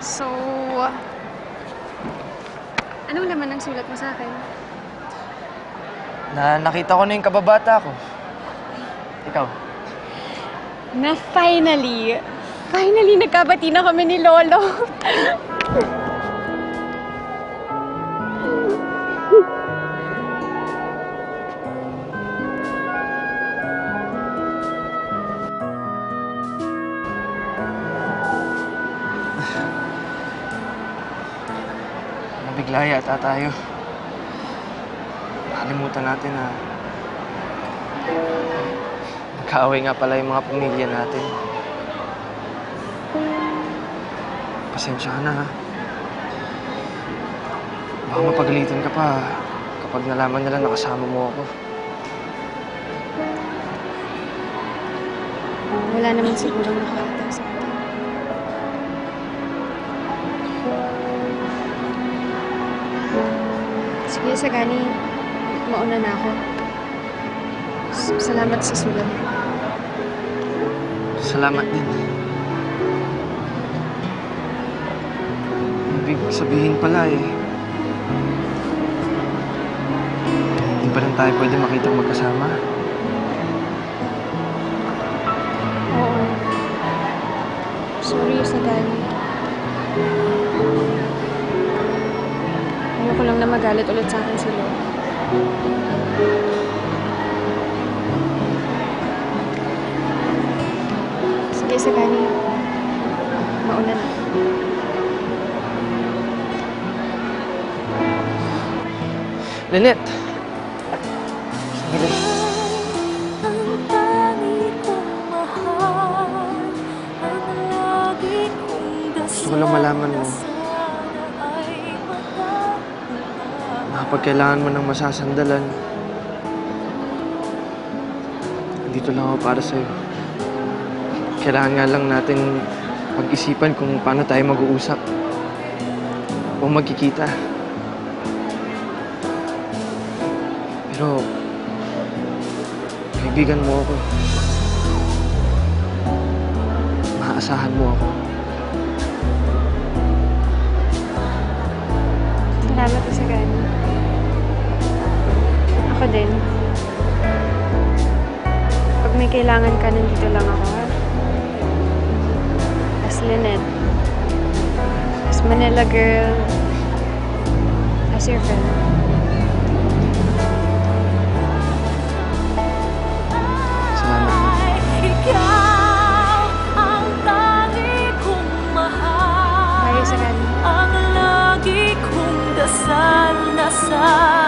So, anong laman ng sulat mo sa akin? Na nakita ko na yung kababata ko. Ikaw. Na finally, finally nagkabati na kami ni Lolo. Nabigla yata tayo. Nakalimutan natin na magkaaway nga pala yung mga pamilya natin. Pasensya na ha. Baka mapagalitan ka pa kapag nalaman nila nakasama mo ako. Wala naman sigurong nakakita sa atin. Sige, Sagani. Mauna na ako. Salamat sa sulat. Salamat din. Ibig sabihin pala eh. Hindi pa rin tayo pwede makita magkasama. Oo. Sorry, Sagani. Ayoko lang na magalit ulit sa akin si Lo. Sige, Sagani. Mauna na. Lynette! Lagi kong Gusto ko lang malaman mo. Kapag kailangan mo ng masasandalan, dito lang ako para sa'yo. Kailangan nga lang natin pag-isipan kung paano tayo mag-uusap o magkikita. Pero, kaibigan mo ako. Maaasahan mo ako. Salamat, Sagani. Ako din. Pag may kailangan ka, nandito lang ako, ha? As Lynette. As Manila girl. As your friend. Salamat. Ikaw ang lagi kong dasal na sana